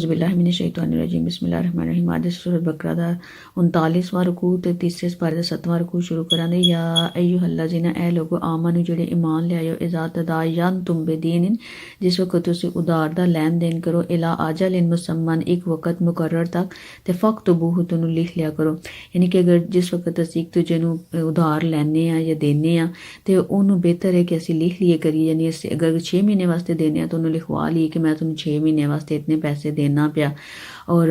ਬਿਸਮਿਲ੍ਲਾਹਿ ਮਿਨਸ਼ ਸ਼ੈਤਾਨਿਰ regime ਬਿਸਮਿਲ੍ਲਾਹਿਰ ਰਹਿਮਾਨਿਰ Rahim ਅੱਜ ਸੂਰਤ ਬਕਰਾ ਦਾ 39ਵਾਂ ਰਕੂ ਤੇ ਤੀਸਰੇ ਸਪਾਰੇ ਦਾ 7ਵਾਂ ਰਕੂ ਸ਼ੁਰੂ ਕਰਾਂਗੇ ਯਾ ਅਯੁਹੱਲਜ਼ੀਨਾ ਐ ਲੋਗੋ ਆਮਨੂ ਜਿਹੜੇ ਈਮਾਨ ਲਿਆਇਓ ਇਜ਼ਾਤ ਦਾ ਯਨ ਤੁਮ ਬਦੀਨ ਜਿਸ ਵਕਤ ਤੁਸੀਂ ਉਧਾਰ ਦਾ ਲੈਣ ਦੇਣ ਕਰੋ ਇਲਾ ਅਜਲਿਨ ਮੁਸੰਮਨ ਇੱਕ ਵਕਤ ਮੁਕਰਰ ਤੱਕ ਤੇ ਫਕਤਬੂਹ ਤੁਹਾਨੂੰ ਲਿਖ ਲਿਆ ਕਰੋ ਯਾਨੀ ਕਿ ਅਗਰ ਜਿਸ ਵਕਤ ਅਸੀਂ ਇੱਕ ਦੂਜੇ ਨੂੰ ਉਧਾਰ ਲੈਣੇ ਆ ਜਾਂ ਦੇਣੇ ਆ ਤੇ ਉਹਨੂੰ ਬਿਹਤਰ ਹੈ ਕਿ ਅਸੀਂ ਲਿਖ ਲਈਏ ਕਰੀਏ ਯਾਨੀ ਅਸੀਂ ਅਗਰ 6 ਮਹੀਨੇ ਵਾਸਤੇ ਦੇਣੇ ਆ ਤਾਂ ਉਹਨੂੰ ਲਿਖਵਾ ਲਈਏ ਕਿ ਮੈਂ ਤੁਹਾਨੂੰ 6 ਮਹੀਨੇ ਵਾਸਤੇ ਇਤਨੇ ਪੈਸੇ ਦੇਣਾ ਪਿਆ ਔਰ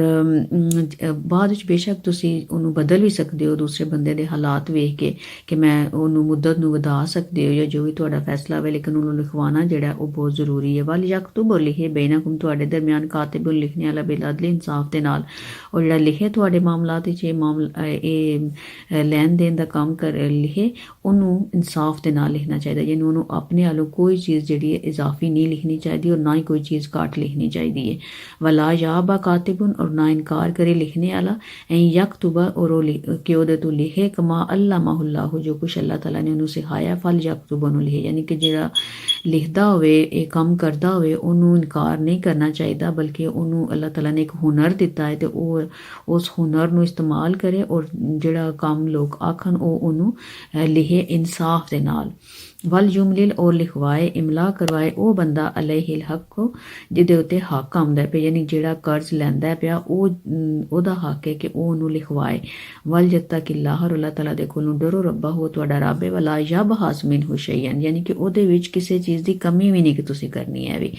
ਬਾਅਦ ਵਿੱਚ ਬੇਸ਼ੱਕ ਤੁਸੀਂ ਉਹਨੂੰ ਬਦਲ ਵੀ ਸਕਦੇ ਹੋ ਦੂਸਰੇ ਬੰਦੇ ਦੇ ਹਾਲਾਤ ਵੇਖ ਕੇ ਕਿ ਮੈਂ ਉਹਨੂੰ ਮੁੱਦਤ ਨੂੰ ਵਧਾ ਸਕਦੇ ਹੋ ਜਾਂ ਜੋ ਵੀ ਤੁਹਾਡਾ ਫੈਸਲਾ ਹੋਵੇ, ਲੇਕਿਨ ਉਹਨੂੰ ਲਿਖਵਾਉਣਾ ਜਿਹੜਾ ਉਹ ਬਹੁਤ ਜ਼ਰੂਰੀ ਹੈ। ਵਲ ਯਕਤੁਬ ਔਰ ਲਿਖੇ, ਬੈਨਕਮ ਤੁਹਾਡੇ ਦਰਮਿਆਨ ਕਾਤਿਬ ਲਿਖਣੇ ਵਾਲਾ ਬਿਲ ਅਦਲ ਇਨਸਾਫ ਦੇ ਨਾਲ। ਔਰ ਜਿਹੜਾ ਲਿਖੇ ਤੁਹਾਡੇ ਮਾਮਲਾਤ ਵਿੱਚ, ਇਹ ਮਾਮਲਾ ਇਹ ਲੈਣ ਦੇਣ ਦਾ ਕੰਮ ਕਰ ਲਿਖੇ, ਉਹਨੂੰ ਇਨਸਾਫ ਦੇ ਨਾਲ ਲਿਖਣਾ ਚਾਹੀਦਾ। ਜਿਹਨੂੰ ਉਹਨੂੰ ਆਪਣੇ ਵੱਲੋਂ ਕੋਈ ਚੀਜ਼ ਜਿਹੜੀ ਹੈ ਇਜ਼ਾਫੀ ਨਹੀਂ ਲਿਖਣੀ ਚਾਹੀਦੀ ਔਰ ਨਾ ਹੀ ਕੋਈ ਚੀਜ਼ ਘਾਟ ਲਿਖਣੀ ਚਾਹੀਦੀ ਹੈ। ਵਲਾ ਯਾਬਾ ਕਾਤਿਬ ਔਰ ਨਾ ਇਨਕਾਰ ਕਰੇ ਲਿਖਣੇ ਵਾਲਾ। ਐ ਯਕਤੁਬਾ ਔਰ ਉਹ ਲਿ- ਕਿ ਉਹਦੇ ਤੋਂ ਲਿਖੇ? ਕਮਾ ਅੱਲਾ ਮਾਹੁੱਲਾਹੁ ਜੋ ਕੁਛ ਅੱਲਾਹ ਤਾਲਾ ਨੇ ਉਹਨੂੰ ਸਿਖਾਇਆ, ਫਲ ਯਕਤੁਬਾ ਲਿਖਦਾ ਹੋਵੇ ਇਹ ਕੰਮ ਕਰਦਾ ਹੋਵੇ ਉਹਨੂੰ ਇਨਕਾਰ ਨਹੀਂ ਕਰਨਾ ਚਾਹੀਦਾ ਬਲਕਿ ਉਹਨੂੰ ਅੱਲਾਹ ਤਾਲਾ ਨੇ ਇੱਕ ਹੁਨਰ ਦਿੱਤਾ ਹੈ ਤੇ ਉਹ ਉਸ ਹੁਨਰ ਨੂੰ ਇਸਤੇਮਾਲ ਕਰੇ ਔਰ ਜਿਹੜਾ ਕੰਮ ਲੋਕ ਆਖਣ ਉਹ ਉਹਨੂੰ ਅਹ, ਲਿਖੇ ਇਨਸਾਫ ਦੇ ਨਾਲ। ਵਲ ਜੁਮਲਿਲ ਔਰ ਲਿਖਵਾਏ ਇਮਲਾ ਕਰਵਾਏ ਉਹ ਬੰਦਾ ਅਲੈਹਿਲ ਹੱਕ ਜਿਹਦੇ ਉੱਤੇ ਹੱਕ ਆਉਂਦਾ ਪਿਆ ਯਾਨੀ ਜਿਹੜਾ ਕਰਜ਼ ਲੈਂਦਾ ਪਿਆ ਉਹ ਉਹਦਾ ਹੱਕ ਹੈ ਕਿ ਉਹ ਉਹਨੂੰ ਲਿਖਵਾਏ। ਵਲ ਜੱਤਾ ਕਿ ਹਰ ਅੱਲਾਹ ਤਾਲਾ ਦੇ ਕੋਲੋਂ ਡਰੋ ਰੱਬਾ ਹੋ ਤੁਹਾਡਾ ਰੱਬ ਹੈ ਵਲਾ ਯਬ ਹਾਸਮਿਨ ਹੁਸ਼ੈਨ ਯਾਨੀ ਕਿ ਉਹਦੇ ਵਿੱਚ ਕਿਸੇ ਚੀਜ਼ ਦੀ ਕਮੀ ਵੀ ਨਹੀਂ ਕਿ ਤੁਸੀਂ ਕਰਨੀ ਹੈ ਵੀ।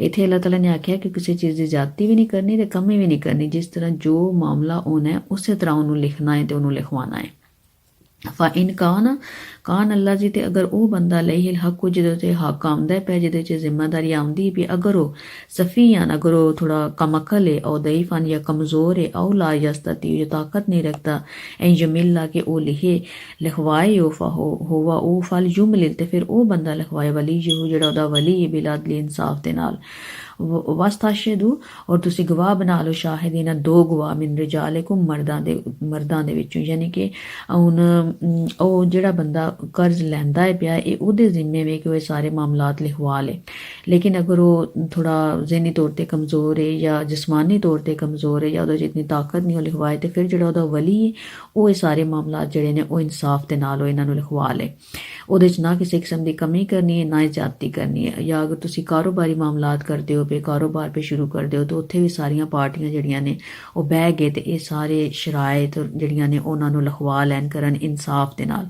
ਇੱਥੇ ਅੱਲਾਹ ਤਾਲਾ ਨੇ ਆਖਿਆ ਕਿ ਕਿਸੇ ਚੀਜ਼ ਦੀ ਜ਼ਿਆਦਤੀ ਵੀ ਨਹੀਂ ਕਰਨੀ ਤੇ ਕਮੀ ਵੀ ਨਹੀਂ ਕਰਨੀ। ਜਿਸ ਤਰ੍ਹਾਂ ਜੋ ਮਾਮਲਾ ਹੋਣਾ ਹੈ ਉਸੇ ਤਰ੍ਹਾਂ ਉਹਨੂੰ ਲਿਖਣਾ ਹੈ ਤੇ ਉਹਨੂੰ ਲਿਖਵਾਉਣਾ ਹੈ। ਫਾ ਇਨ ਕਾਨ ਕਾਨ ਅੱਲਾ ਜੀ ਤੇ ਅਗਰ ਉਹ ਬੰਦਾ ਲਈਹਿਲ ਹੱਕ ਜਿਹਦੇ ਤੇ ਹੱਕ ਆਉਂਦਾ ਹੈ ਪੈ ਜਿਹਦੇ ਚ ਜ਼ਿੰਮੇਵਾਰੀ ਆਉਂਦੀ ਵੀ ਅਗਰ ਉਹ ਸਫੀਆਨ, ਅਗਰ ਉਹ ਥੋੜਾ ਕਮਕਲ ਹੈ ਔਰ ਦਈਫਨ ਜਾਂ ਕਮਜ਼ੋਰ ਹੈ ਔ ਲਾ ਯਸਤਤੀ ਜੋ ਤਾਕਤ ਨਹੀਂ ਰੱਖਦਾ, ਐ ਜਮਿਲਾ ਕੇ ਉਹ ਲਿਖੇ, ਲਿਖਵਾਏ ਉਹ ਫਹੋ ਹੋਵਾ ਉਹ ਫਲ ਜੁਮਲਿਲ ਤੇ ਫਿਰ ਉਹ ਬੰਦਾ ਲਿਖਵਾਏ ਵਲੀ ਜੋ ਜਿਹੜਾ ਉਹਦਾ ਵਲੀ ਹੈ ਬਿਲਾਦਲੀ ਇਨਸਾਫ ਦੇ ਨਾਲ। ਵਸਤਾਸ਼ੇਦੂ ਔਰ ਤੁਸੀਂ ਗਵਾਹ ਬਣਾ ਲਓ ਸ਼ਾਹਿਦੀਨਾ ਦੋ ਗਵਾਹ, ਮਿਨ ਰਿਜਾਲੇਕੁਮ ਮਰਦਾਂ ਦੇ ਮਰਦਾਂ ਦੇ ਵਿੱਚੋਂ, ਯਾਨੀ ਕਿ ਹੁਣ ਉਹ ਜਿਹੜਾ ਬੰਦਾ ਕਰਜ਼ ਲੈਂਦਾ ਹੈ ਪਿਆ, ਇਹ ਉਹਦੇ ਜ਼ਿੰਮੇ ਵੇ ਕਿ ਉਹ ਇਹ ਸਾਰੇ ਮਾਮਲਾਤ ਲਿਖਵਾ ਲੇ। ਲੇਕਿਨ ਅਗਰ ਉਹ ਥੋੜਾ ਜ਼ਿਹਨੀ ਤੌਰ ਤੇ ਕਮਜ਼ੋਰ ਹੈ ਜਾਂ ਜਿਸਮਾਨੀ ਤੌਰ ਤੇ ਕਮਜ਼ੋਰ ਹੈ ਜਾਂ ਉਹਦਾ ਜਿੰਨੀ ਤਾਕਤ ਨਹੀਂ ਉਹ ਲਿਖਵਾਏ, ਤੇ ਫਿਰ ਜਿਹੜਾ ਉਹਦਾ ਵਲੀ ਹੈ ਉਹ ਇਹ ਸਾਰੇ ਮਾਮਲਾਤ ਜਿਹੜੇ ਨੇ ਉਹ ਇਨਸਾਫ ਦੇ ਨਾਲ ਉਹ ਇਹਨਾਂ ਨੂੰ ਲਿਖਵਾ ਲੇ। ਉਹਦੇ 'ਚ ਨਾ ਕਿਸੇ ਕਿਸਮ ਦੀ ਕਮੀ ਕਰਨੀ ਹੈ ਨਾ ਹੀ ਜ਼ਿਆਦਤੀ ਕਰਨੀ ਹੈ ਜਾਂ ਅਗਰ ਤੁਸੀਂ ਕਾਰੋਬਾਰੀ ਮਾਮਲਾਤ ਕਰਦੇ ਹੋ ਪੇ ਕਾਰੋਬਾਰ ਪੇ ਸ਼ੁਰੂ ਕਰਦੇ ਹੋ, ਤਾਂ ਉੱਥੇ ਵੀ ਸਾਰੀਆਂ ਪਾਰਟੀਆਂ ਜਿਹੜੀਆਂ ਨੇ ਉਹ ਬਹਿ ਗਏ ਤੇ ਇਹ ਸਾਰੇ ਸ਼ਰਾਇਤ ਜਿਹੜੀਆਂ ਨੇ ਉਹਨਾਂ ਨੂੰ ਲਿਖਵਾ ਲੈਣ ਕਰਨ ਇਨਸਾਫ ਦੇ ਨਾਲ।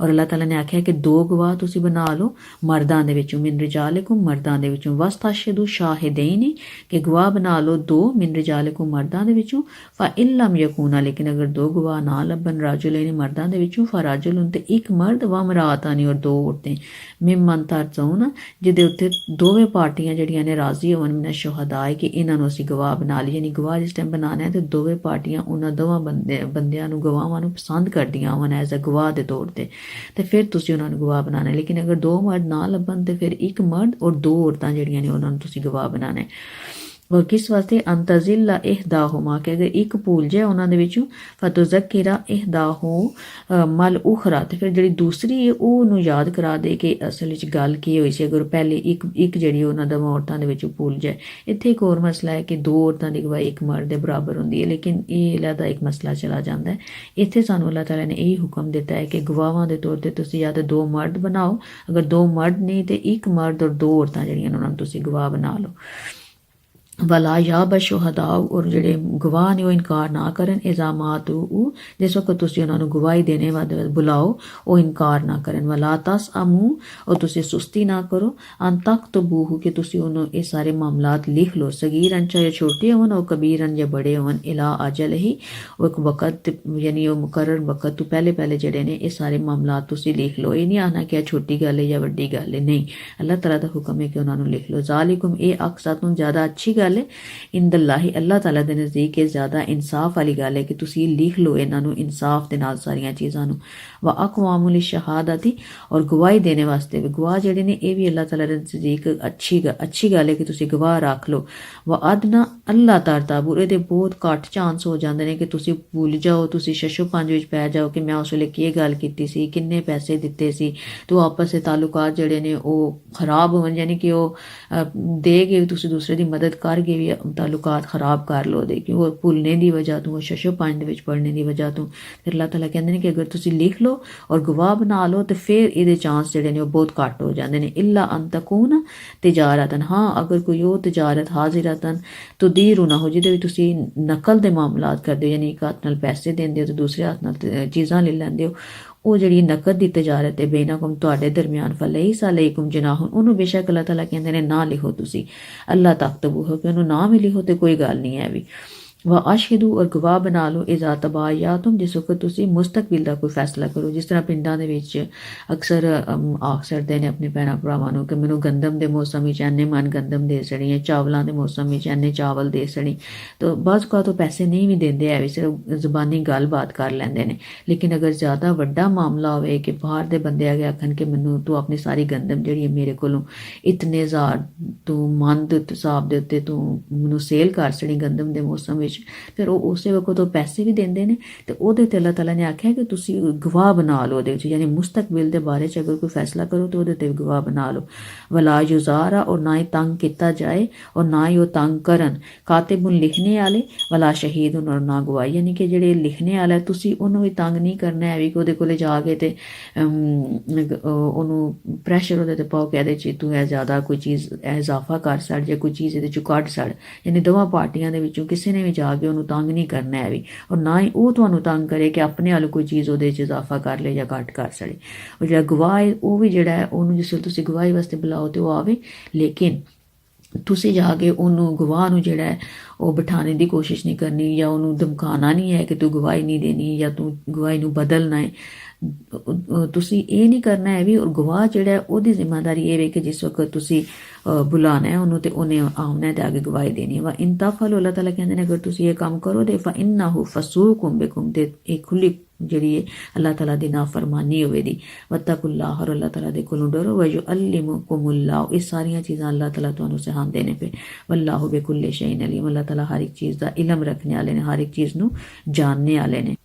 ਔਰ ਅੱਲਾਹ ਤਾਲਾ ਨੇ ਆਖਿਆ ਕਿ ਦੋ ਗਵਾਹ ਤੁਸੀਂ ਬਣਾ ਲਓ, ਮਰਦਾਂ ਦੇ ਵਿੱਚੋਂ ਮਿਨ ਰਿਜਾਲਕੁਮ, ਮਰਦਾਂ ਦੇ ਵਿੱਚੋਂ ਵਸਤਾਸ਼ਦੂ ਸ਼ਾਹਿਦੈਨੀ, ਕਿ ਗਵਾਹ ਬਣਾ ਲਓ ਦੋ ਮਿਨ ਰਿਜਾਲਕੁਮ ਮਰਦਾਂ ਦੇ ਵਿੱਚੋਂ, ਫਾ ਇਲਮ ਯਕੂਨਾ, ਲੇਕਿਨ ਅਗਰ ਦੋ ਗਵਾਹ ਨਾ ਲੱਭਣ, ਰਾਜੁਲੈਨ ਮਰਦਾਂ ਦੇ ਵਿੱਚੋਂ, ਫਾ ਰਾਜੁਲਨ ਤੇ ਇੱਕ ਮਰਦ, ਵਾ ਮਰਾਤਾਨੀ, ਔਰ ਦੋ ਔਰਤਾਂ, ਮਿਮਨ ਤਰਜ਼ਉਨ, ਜਿਹਦੇ ਉੱਤੇ ਦੋਵੇਂ ਪਾਰਟੀਆਂ ਜਿਹੜੀਆਂ ਨੇ ਰਾਜ਼ੀ ਹੋਣ, ਮਿਨ ਸ਼ੁਹਦਾ ਹੈ ਕਿ ਇਹਨਾਂ ਨੂੰ ਅਸੀਂ ਗਵਾਹ ਬਣਾ ਲਈ ਯਾਨੀ ਗਵਾਹ ਜਿਸ ਟਾਈਮ ਬਣਾਣਾ ਹੈ, ਤੇ ਦੋਵੇਂ ਪਾਰਟੀਆਂ ਉਹਨਾਂ ਦੋਵਾਂ ਬੰਦੇ, ਬੰਦਿਆਂ ਨੂੰ, ਗਵਾਹਾਂ ਨੂੰ ਪਸੰਦ ਕਰਦੀਆਂ ਹੋਣ, ਐਜ਼ ਅ ਗਵਾਹ ਦੇ ਤੌਰ ਤੇ। ਤੇ ਫਿਰ ਤੁਸੀਂ ਉਹਨਾਂ ਨੂੰ ਗਵਾਹ ਬਣਾਣਾ ਲੇਕਿਨ ਅਗਰ ਦੋ ਮਰਦ ਨਾ ਲੱਭਣ ਤੇ ਫਿਰ ਇੱਕ ਮਰਦ ਔਰ ਦੋ ਔਰਤਾਂ ਜਿਹੜੀਆਂ ਨੇ, ਉਹਨਾਂ ਨੂੰ ਤੁਸੀਂ ਗਵਾਹ ਬਣਾਣਾ ਕਿਸ ਵਾਸਤੇ ਅੰਤਜ਼ਿਲਾ ਇਹਦਾਹੁਮਾ ਕਿ ਅਗਰ ਇੱਕ ਭੁੱਲ ਜਾਏ ਉਹਨਾਂ ਦੇ ਵਿੱਚੋਂ ਫਤੁਜ਼ਕਰਾ ਇਹਦਾਹੂ ਅ, ਮਲ ਉਖਰਾ। ਤੇ ਫਿਰ ਜਿਹੜੀ ਦੂਸਰੀ ਹੈ ਉਹ ਨੂੰ ਯਾਦ ਕਰਾ ਦੇ ਕਿ ਅਸਲ ਵਿੱਚ ਗੱਲ ਕੀ ਹੋਈ ਸੀ? ਅਗਰ ਪਹਿਲੇ ਇੱਕ ਇੱਕ ਜਿਹੜੀ ਉਹਨਾਂ ਦਾ ਔਰਤਾਂ ਦੇ ਵਿੱਚੋਂ ਭੁੱਲ ਜਾਏ। ਇੱਥੇ ਇੱਕ ਹੋਰ ਮਸਲਾ ਹੈ ਕਿ ਦੋ ਔਰਤਾਂ ਦੀ ਗਵਾਹੀ ਇੱਕ ਮਰਦ ਦੇ ਬਰਾਬਰ ਹੁੰਦੀ ਹੈ ਲੇਕਿਨ ਇਹ ਅਲੱਗਾ ਇੱਕ ਮਸਲਾ ਚਲਾ ਜਾਂਦਾ ਹੈ। ਇੱਥੇ ਸਾਨੂੰ ਅੱਲਾਹ ਤਾਲਾ ਨੇ ਇਹ ਹੁਕਮ ਦਿੱਤਾ ਹੈ ਕਿ ਗਵਾਹਾਂ ਦੇ ਤੌਰ ਤੇ ਤੁਸੀਂ ਜਾਂ ਤਾਂ ਦੋ ਮਰਦ ਬਣਾਓ। ਅਗਰ ਦੋ ਮਰਦ ਨਹੀਂ ਤੇ ਇੱਕ ਮਰਦ ਔਰ ਦੋ ਔਰਤਾਂ ਜਿਹੜੀਆਂ ਉਹਨਾਂ ਨੂੰ ਤੁਸੀਂ ਗਵਾਹ ਬਣਾ ਲਓ। ਵਲਾ ਯਾ ਬਸ਼ੁਹਦਾ, ਔਰ ਜਿਹੜੇ ਗਵਾਹ ਨੇ ਉਹ ਇਨਕਾਰ ਨਾ ਕਰਨ ਇਜ਼ਾਮਾਤ ਉਹ ਜਿਸ ਵਕਤ ਤੁਸੀਂ ਉਹਨਾਂ ਨੂੰ ਗਵਾਹੀ ਦੇਣੇ ਵਾਸਤੇ ਬੁਲਾਓ, ਉਹ ਇਨਕਾਰ ਨਾ ਕਰਨ। ਵਲਾ ਤਸ ਅਮੂ, ਔਰ ਤੁਸੀਂ ਸੁਸਤੀ ਨਾ ਕਰੋ। ਅਨ ਤੱਕ ਤਬੂਹ ਕਿ ਤੁਸੀਂ ਉਹਨੂੰ ਇਹ ਸਾਰੇ ਮਾਮਲਾਤ ਲਿਖ ਲਓ। ਸਗੀਰਨ ਚਾਹੇ ਛੋਟੇ ਹੋਣ ਉਹ ਕਬੀਰਨ ਜਾਂ ਬੜੇ ਹੋਣ ਇਲਾ ਅਜਲ ਹੀ, ਉਹ ਇੱਕ ਵਕਤ, ਯਾਨੀ ਉਹ ਮੁਕਰਰ ਵਕਤ ਤੋਂ ਪਹਿਲੇ ਪਹਿਲੇ ਜਿਹੜੇ ਨੇ, ਇਹ ਸਾਰੇ ਮਾਮਲਾਤ ਤੁਸੀਂ ਲਿਖ ਲਓ। ਇਹ ਨਹੀਂ ਆਣਾ ਕਿ ਇਹ ਛੋਟੀ ਗੱਲ ਹੈ ਜਾਂ ਵੱਡੀ ਗੱਲ ਹੈ। ਨਹੀਂ। ਅੱਲਾਹ ਤਾਲਾ ਦਾ ਹੁਕਮ ਹੈ ਕਿ ਉਹਨਾਂ ਨੂੰ ਲਿਖ ਲਓ। ਜ਼ਾਲਿਕੁਮ, ਇਹ ਅਕਸਰ ਤੋਂ ਜ਼ਿਆਦਾ ਅੱਛੀ ਗੱਲ ਹੈ ਇੰਦല്ലാਹੀ ਅੱਲਾਹ ਤਾਲਾ ਦੇ ਨਜ਼ਦੀਕ ਇਹ ਜ਼ਿਆਦਾ ਇਨਸਾਫ ਵਾਲੀ ਗੱਲ ਹੈ ਕਿ ਤੁਸੀਂ ਲਿਖ ਲਓ ਇਹਨਾਂ ਨੂੰ ਇਨਸਾਫ ਦੇ ਨਾਲ ਸਾਰੀਆਂ ਚੀਜ਼ਾਂ ਨੂੰ। ਵਾ ਅਕਵਾਮੁਲ ਸ਼ਹਾਦਤੀ ਔਰ ਗਵਾਹੀ ਦੇਣੇ ਵਾਸਤੇ ਵੀ। ਗਵਾਹ ਜਿਹੜੇ ਨੇ ਇਹ ਵੀ ਅੱਲਾਹ ਤਾਲਾ ਦੇ ਨਜ਼ਦੀਕ ਅੱਛੀ ਅੱਛੀ ਗੱਲ ਹੈ ਕਿ ਤੁਸੀਂ ਗਵਾਹ ਰੱਖ ਲਓ। ਵਾ ਅਦਨਾ ਅੱਲਾਹ ਤਰਤਾਬੂ ਇਹਦੇ ਬਹੁਤ ਘੱਟ ਚਾਂਸ ਹੋ ਜਾਂਦੇ ਨੇ ਕਿ ਤੁਸੀਂ ਭੁੱਲ ਜਾਓ ਤੁਸੀਂ ਸ਼ਸ਼ੋ ਪੰਜ ਵਿੱਚ ਪੈ ਜਾਓ ਕਿ ਮੈਂ ਉਸ ਵੇਲੇ ਕੀ ਗੱਲ ਕੀਤੀ ਸੀ ਕਿੰਨੇ ਪੈਸੇ ਦਿੱਤੇ ਸੀ। ਤੋਂ ਆਪਸ ਦੇ ਤਾਲੁਕਾਤ ਜਿਹੜੇ ਨੇ ਉਹ ਖਰਾਬ ਹੋਣ ਯਾਨੀ ਕਿ ਉਹ ਅਹ, ਦੇ ਕੇ ਤੁਸੀਂ ਦੂਸਰੇ ਦੀ ਮਦਦ ਕਰ ਕਰ ਗਏ ਵੀ ਤਾਲੁਕਾਤ ਖਰਾਬ ਕਰ ਲੋ ਦੇ ਕਿ ਉਹ ਭੁੱਲਣੇ ਦੀ ਵਜ੍ਹਾ ਤੋਂ ਸ਼ਸ਼ੋ ਪੰਜ ਦੇ ਵਿੱਚ ਪੜਨੇ ਦੀ ਵਜ੍ਹਾ ਤੋਂ। ਫਿਰ ਅੱਲਾਹ ਤਾਲਾ ਕਹਿੰਦੇ ਨੇ ਕਿ ਅਗਰ ਤੁਸੀਂ ਲਿਖ ਲਓ ਔਰ ਗਵਾਹ ਬਣਾ ਲਓ, ਤੇ ਫਿਰ ਇਹਦੇ ਚਾਂਸ ਜਿਹੜੇ ਨੇ ਉਹ ਬਹੁਤ ਘੱਟ ਹੋ ਜਾਂਦੇ ਨੇ। ਇਲਾ ਅਨ ਤਕੂਨ ਤਿਜਾਰਤਨ। ਹਾਂ, ਅਗਰ ਕੋਈ ਉਹ ਤਿਜਾਰਤ ਹਾਜ਼ਰਤਨ, ਤੁਦੀਰੂ ਨਾ ਹੋ, ਜਿਹਦੇ ਵਿੱਚ ਤੁਸੀਂ ਨਕਲ ਦੇ ਮਾਮਲਾਤ ਕਰਦੇ ਹੋ, ਯਾਨੀ ਇੱਕ ਹੱਥ ਨਾਲ ਪੈਸੇ ਦਿੰਦੇ ਹੋ ਤੇ ਦੂਸਰੇ ਹੱਥ ਨਾਲ ਚੀਜ਼ਾਂ ਲੈ ਲੈਂਦੇ ਹੋ ਉਹ ਜਿਹੜੀ ਨਕਦ ਦੀ ਤਜਾਰਤ ਹੈ ਬੇਨਕਮ ਤੁਹਾਡੇ ਦਰਮਿਆਨ ਫਲਈ ਸਲੈਕੁਮ ਜਨਾਹੁਨ ਉਹਨੂੰ ਬੇਸ਼ੱਕ ਅੱਲਾਹ ਤਾਲਾ ਕਹਿੰਦੇ ਨੇ, ਨਾ ਲਿਖੋ ਤੁਸੀਂ। ਅੱਲਾਹ ਤਖਤਬੂ ਹੋ ਕਿ ਉਹਨੂੰ ਨਾ ਵੀ ਲਿਖੋ ਤੇ ਕੋਈ ਗੱਲ ਨਹੀਂ ਹੈ ਵੀ। ਵਾ ਅਸ਼ਹਦੂ ਔਰ ਗਵਾਹ ਬਣਾ ਲਓ ਇਜ਼ਾ ਤਬਾਯਾਤੁਮ ਜਿਸ ਵਕਤ ਤੁਸੀਂ ਮੁਸਤਕਬਿਲ ਦਾ ਕੋਈ ਫੈਸਲਾ ਕਰੋ। ਜਿਸ ਤਰ੍ਹਾਂ ਪਿੰਡਾਂ ਦੇ ਵਿੱਚ ਅਕਸਰ ਅਮ, ਆਖ ਸਕਦੇ ਨੇ ਆਪਣੇ ਭੈਣਾਂ ਭਰਾਵਾਂ ਨੂੰ ਕਿ ਮੈਨੂੰ ਗੰਦਮ ਦੇ ਮੌਸਮ ਵਿੱਚ ਐਨੇ ਮਨ ਗੰਦਮ ਦੇ ਸਣੀ ਹੈ ਚਾਵਲਾਂ ਦੇ ਮੌਸਮ ਵਿੱਚ ਐਨੇ ਚਾਵਲ ਦੇ ਸਣੀ ਤਾਂ ਬਾਅਦ ਕਾ ਤੋਂ ਪੈਸੇ ਨਹੀਂ ਵੀ ਦਿੰਦੇ ਐ ਵੀ ਸਿਰਫ ਜ਼ੁਬਾਨੀ ਗੱਲਬਾਤ ਕਰ ਲੈਂਦੇ ਨੇ। ਲੇਕਿਨ ਅਗਰ ਜ਼ਿਆਦਾ ਵੱਡਾ ਮਾਮਲਾ ਹੋਵੇ ਕਿ ਬਾਹਰ ਦੇ ਬੰਦੇ ਆ ਗਏ ਆਖਣ ਕਿ ਮੈਨੂੰ ਤੂੰ ਆਪਣੀ ਸਾਰੀ ਗੰਦਮ ਜਿਹੜੀ ਹੈ ਮੇਰੇ ਕੋਲੋਂ ਇਤਨੇ ਹਜ਼ਾਰ ਤੂੰ ਮੰਦ ਹਿਸਾਬ ਦੇ ਉੱਤੇ ਤੂੰ ਮੈਨੂੰ ਸੇਲ ਕਰ ਸਣੀ ਗੰਦਮ ਦੇ ਮੌਸਮ ਵਿੱਚ ਫਿਰ ਉਹ ਉਸੇ ਵਕਤ ਉਹ ਪੈਸੇ ਵੀ ਦਿੰਦੇ ਨੇ ਤੇ ਉਹਦੇ ਤੇ ਅੱਲਾਹ ਤਾਲਾ ਨੇ ਆਖਿਆ ਕਿ ਤੁਸੀਂ ਗਵਾਹ ਬਣਾ ਲਓ ਉਹਦੇ ਵਿੱਚ, ਯਾਨੀ ਮੁਸਤਕਬਲ ਦੇ ਬਾਰੇ ਚ ਅਗਰ ਕੋਈ ਫੈਸਲਾ ਕਰੋ ਤਾਂ ਉਹਦੇ ਤੇ ਗਵਾਹ ਬਣਾ ਲਓ। ਵਲਾ ਯੁਜ਼ਾਰਾ, ਔਰ ਨਾ ਹੀ ਤੰਗ ਕੀਤਾ ਜਾਏ, ਔਰ ਨਾ ਹੀ ਉਹ ਤੰਗ ਕਰਨ। ਕਾਤਿਬੁਨ ਲਿਖਣੇ ਵਾਲੇ, ਵਲਾ ਸ਼ਹੀਦ ਔਰ ਨਾ ਗਵਾਹੀ। ਯਾਨੀ ਕਿ ਜਿਹੜੇ ਲਿਖਣੇ ਵਾਲਾ, ਤੁਸੀਂ ਉਹਨੂੰ ਵੀ ਤੰਗ ਨਹੀਂ ਕਰਨਾ ਹੈ ਵੀ ਕਿ ਉਹਦੇ ਕੋਲੇ ਜਾ ਕੇ ਤੇ ਉਹਨੂੰ ਪ੍ਰੈਸ਼ਰ ਉਹਦੇ ਤੇ ਪਾਓ ਕਿ ਇਹਦੇ ਚ ਤੂੰ ਇਹ ਜ਼ਿਆਦਾ ਕੋਈ ਚੀਜ਼ ਇਜ਼ਾਫਾ ਕਰ ਸੜ, ਜਾਂ ਕੋਈ ਚੀਜ਼ ਇਹਦੇ ਚ ਕੱਢ ਸੜ। ਯਾਨੀ ਦੋਵਾਂ ਪਾਰਟੀਆਂ ਦੇ ਵਿੱਚੋਂ ਕਿਸੇ ਨੇ ਵੀ ਜਾ ਕੇ ਉਹਨੂੰ ਤੰਗ ਨਹੀਂ ਕਰਨਾ ਹੈ ਵੀ। ਔਰ ਨਾ ਹੀ ਉਹ ਤੁਹਾਨੂੰ ਤੰਗ ਕਰੇ ਕਿ ਆਪਣੇ ਵੱਲ ਕੋਈ ਚੀਜ਼ ਉਹਦੇ ਚ ਇਜ਼ਾਫਾ ਕਰ ਲੇ ਜਾਂ ਘੱਟ ਕਰ ਸੜੇ ਉਹ ਜਿਹੜਾ ਗਵਾਹ ਹੈ ਉਹ ਵੀ ਜਿਹੜਾ ਹੈ, ਉਹਨੂੰ ਜਿਸ ਵੇਲੇ ਤੁਸੀਂ ਗਵਾਹੀ ਵਾਸਤੇ ਬੁਲਾਓ ਤੇ ਉਹ ਆਵੇ। ਲੇਕਿਨ ਤੁਸੀਂ ਜਾ ਕੇ ਉਹਨੂੰ ਗਵਾਹ ਨੂੰ ਜਿਹੜਾ ਹੈ, ਉਹ ਬਿਠਾਣੇ ਦੀ ਕੋਸ਼ਿਸ਼ ਨਹੀਂ ਕਰਨੀ ਜਾਂ ਉਹਨੂੰ ਧਮਕਾਣਾ ਨਹੀਂ ਹੈ ਕਿ ਤੂੰ ਗਵਾਹੀ ਨਹੀਂ ਦੇਣੀ ਜਾਂ ਤੂੰ ਗਵਾਹੀ ਨੂੰ ਬਦਲਣਾ ਹੈ। ਤੁਸੀਂ ਇਹ ਨਹੀਂ ਕਰਨਾ ਹੈ ਵੀ ਔਰ ਗਵਾਹ ਜਿਹੜਾ ਉਹਦੀ ਜ਼ਿੰਮੇਵਾਰੀ ਇਹ ਵੇ ਕਿ ਜਿਸ ਵਕਤ ਤੁਸੀਂ, ਅਹ, ਬੁਲਾਣਾ ਹੈ ਉਹਨੂੰ ਤੇ ਉਹਨੇ ਆਉਣਾ ਹੈ ਤੇ ਅੱਗੇ ਗਵਾਹੀ ਦੇਣੀ ਹੈ। ਵਾ ਇਨ ਤਫਲ ਅੱਲਾਹ ਤਾਲਾ ਕਹਿੰਦੇ ਨੇ, ਅਗਰ ਤੁਸੀਂ ਇਹ ਕੰਮ ਕਰੋ ਤੇ ਫ ਇਨਹੁ ਫਸੂਕੁਮ ਬਿਕੁਮ ਤੇ ਇਹ ਖੁੱਲੀ ਜਿਹੜੀ ਹੈ ਅੱਲਾਹ ਤਾਲਾ ਦੀ ਨਾਫਰਮਾਨੀ ਹੋਵੇ ਦੀ ਵਤਕੁල්ਲਾਹ ਔਰ ਅੱਲਾਹ ਤਾਲਾ ਦੇ ਕੋਲੋਂ ਡਰੋ ਵਜੋ ਅਲਿਮੁਕੁਮੁල්ਲਾਹ ਇਹ ਸਾਰੀਆਂ ਚੀਜ਼ਾਂ ਅੱਲਾਹ ਤਾਲਾ ਤੁਹਾਨੂੰ ਸਿਖਾਉਂਦੇ ਨੇ ਪਏ ਵੱਲਾਹੁ ਬਿਕੁੱਲੇ ਸ਼ੈਇਨ ਅਲੀਮ, ਅੱਲਾਹ ਤਾਲਾ ਹਰ ਇੱਕ ਚੀਜ਼ ਦਾ ਇਲਮ ਰੱਖਣੇ ਵਾਲੇ ਨੇ, ਹਰ ਇੱਕ ਚੀਜ਼ ਨੂੰ ਜਾਣਨੇ ਵਾਲੇ ਨੇ।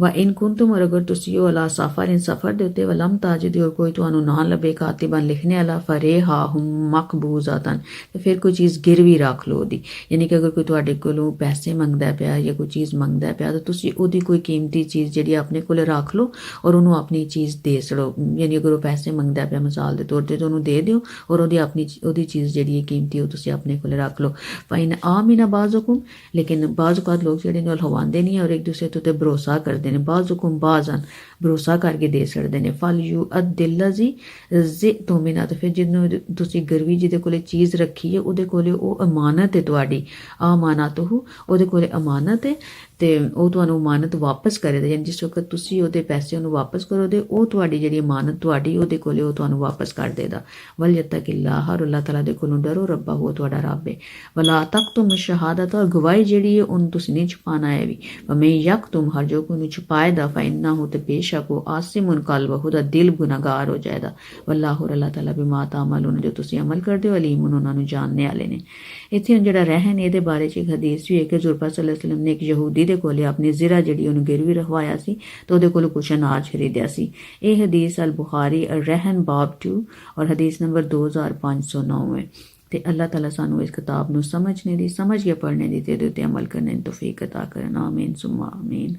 ਵਾ ਇਨ ਕੁੰਤੁਮ, ਔਰ ਅਗਰ ਤੁਸੀਂ ਉਹ ਅਲਾ ਸਫਰ, ਇਨ ਸਫਰ ਦੇ ਉੱਤੇ, ਵਲਮ ਤਾਜਿਦ, ਔਰ ਕੋਈ ਤੁਹਾਨੂੰ ਨਾ ਲੱਭੇ, ਕਾਤਿਬਨ ਲਿਖਣੇ ਵਾਲਾ ਫਰੇਹਾ ਹਮ ਮਕਬੂਜ਼ਾਤਨ, ਤੇ ਫਿਰ ਕੋਈ ਚੀਜ਼ ਗਿਰਵੀ ਰੱਖ ਲਓ ਉਹਦੀ। ਯਾਨੀ ਕਿ ਅਗਰ ਕੋਈ ਤੁਹਾਡੇ ਕੋਲੋਂ ਪੈਸੇ ਮੰਗਦਾ ਪਿਆ ਜਾਂ ਕੋਈ ਚੀਜ਼ ਮੰਗਦਾ ਪਿਆ, ਤਾਂ ਤੁਸੀਂ ਉਹਦੀ ਕੋਈ ਕੀਮਤੀ ਚੀਜ਼ ਜਿਹੜੀ ਆਪਣੇ ਕੋਲ ਰੱਖ ਲਓ, ਔਰ ਉਹਨੂੰ ਆਪਣੀ ਚੀਜ਼ ਦੇ ਛੜੋ ਯਾਨੀ ਅਗਰ ਉਹ ਪੈਸੇ ਮੰਗਦਾ ਪਿਆ, ਮਿਸਾਲ ਦੇ ਤੌਰ ਤੇ ਤਾਂ ਉਹਨੂੰ ਦੇ ਦਿਓ, ਔਰ ਉਹਦੀ ਆਪਣੀ ਉਹਦੀ ਚੀਜ਼ ਜਿਹੜੀ ਹੈ ਕੀਮਤੀ, ਉਹ ਤੁਸੀਂ ਆਪਣੇ ਕੋਲ ਰੱਖ ਲਓ। ਫਾਇਨ ਆਮਿਨਾ ਬਾਜ਼ੁਕੁਮ, ਲੇਕਿਨ ਬਾਜ਼ੁ ਲੋਕ ਜਿਹੜੇ ਨੇ ਉਹ ਹਵਾਂਦੇ ਨਹੀਂ ਔਰ ਇੱਕ ਦੂਸਰੇ ਤੇ ਭਰੋਸਾ ਕਰਦੇ ਨੇ। ਬਾਜ਼ੁਕੁਮ ਬਾਜ਼ਨ ਭਰੋਸਾ ਕਰਕੇ ਦੇ ਛੜਦੇ ਨੇ। ਫਲ ਯੂ ਅਦਿਲਜ਼ੀ ਜ਼ਿ ਤੁਮਿਨਾ ਤੇ ਫਿਰ ਜਿਹਨੂੰ ਤੁਸੀਂ ਗਰਵੀ ਜਿਹਦੇ ਕੋਲੇ ਚੀਜ਼ ਰੱਖੀ ਹੈ, ਉਹਦੇ ਕੋਲੇ ਉਹ ਅਮਾਨਤ ਹੈ ਤੁਹਾਡੀ। ਅਮਾਨਤਹੁ ਉਹਦੇ ਕੋਲੇ ਅਮਾਨਤ ਹੈ। ਤੇ ਉਹ ਤੁਹਾਨੂੰ ਅਮਾਨਤ ਵਾਪਸ ਕਰੇਗਾ। ਯਾਨੀ ਜਿਸ ਵਕਤ ਤੁਸੀਂ ਉਹਦੇ ਪੈਸੇ ਉਹਨੂੰ ਵਾਪਸ ਕਰੋਗੇ, ਉਹ ਤੁਹਾਡੀ ਜਿਹੜੀ ਅਮਾਨਤ ਤੁਹਾਡੀ, ਉਹਦੇ ਕੋਲੇ ਉਹ ਤੁਹਾਨੂੰ ਵਾਪਸ ਕਰ ਦੇਦਾ ਵਲ ਯਤਕਿਲਲਾਹ ਹਰ ਅੱਲਾਹ ਤਾਲਾ ਦੇ ਕੋਲੋਂ ਡਰੋ ਰੱਬਾ ਹੋ ਤੁਹਾਡਾ ਰੱਬ ਹੈ ਵਲਾ ਤਕਤੁਮ ਸ਼ਹਾਦਤ, ਔਰ ਗਵਾਹੀ ਜਿਹੜੀ ਹੈ ਉਹਨੂੰ ਤੁਸੀਂ ਨਹੀਂ ਛੁਪਾਣਾ ਹੈ ਵੀ। ਵਮੇ ਯਕਤੁਮ, ਹਰ ਜੋ ਕੋਈ ਨੂੰ ਛੁਪਾਏ ਦਾ ਫੈਨਾ ਹੋ ਤੇ ਬੇਸ਼ੱਕ ਉਹ ਆਸਿਮੁਨ ਕਲਬ ਉਹਦਾ ਦਿਲ ਗੁਨਾਹਗਾਰ ਹੋ ਜਾਏਗਾ। ਵੱਲਾਹੁ ਅੱਲਾਹ ਤਾਲਾ ਬਿਮਾ ਤਾਮਲੂਨ, ਜੋ ਤੁਸੀਂ ਅਮਲ ਕਰਦੇ ਹੋ, ਅਲੀਮੁਨ ਉਹਨਾਂ ਨੂੰ ਜਾਣਨੇ ਵਾਲੇ ਨੇ। ਇੱਥੇ ਹੁਣ ਜਿਹੜਾ ਰਹਿਣ ਇਹਦੇ ਬਾਰੇ ਚ ਇੱਕ ਹਦੀਸ ਵੀ ਹੈ ਕਿ ਜ਼ੁਰਪਾ ਸੱਲੱਲਾਹੁ ਅਲੈਹਿ ਵਸੱਲਮ ਨੇ ਇੱਕ ਯਹੂਦੀ ਦੇ ਕੋਲੇ ਆਪਣੀ ਜ਼ਿਰਾ ਜਿਹੜੀ ਉਹਨੂੰ ਗਿਰਵੀ ਰਖਵਾਇਆ ਸੀ ਤੇ ਉਹਦੇ ਕੋਲ ਕੁਛ ਅਨਾਜ ਖਰੀਦਿਆ ਸੀ ਇਹ ਹਦੀਸ ਅਲ ਬੁਖਾਰੀ ਰਹਿਨ ਬਾਬ 2 ਔਰ ਹਦੀਸ ਨੰਬਰ 2509 ਹੈ ਤੇ ਅੱਲਾਹ ਤਾਲਾ ਸਾਨੂੰ ਇਸ ਕਿਤਾਬ ਨੂੰ ਸਮਝਣੇ ਦੀ ਸਮਝ ਕੇ ਪੜ੍ਹਨੇ ਦੀ ਤੇ ਇਹਦੇ ਉੱਤੇ ਅਮਲ ਕਰਨੇ ਦੀ ਤੌਫੀਕ عطا ਕਰਨ ਆਮੀਨ ਸੁਮਾ ਆਮੀਨ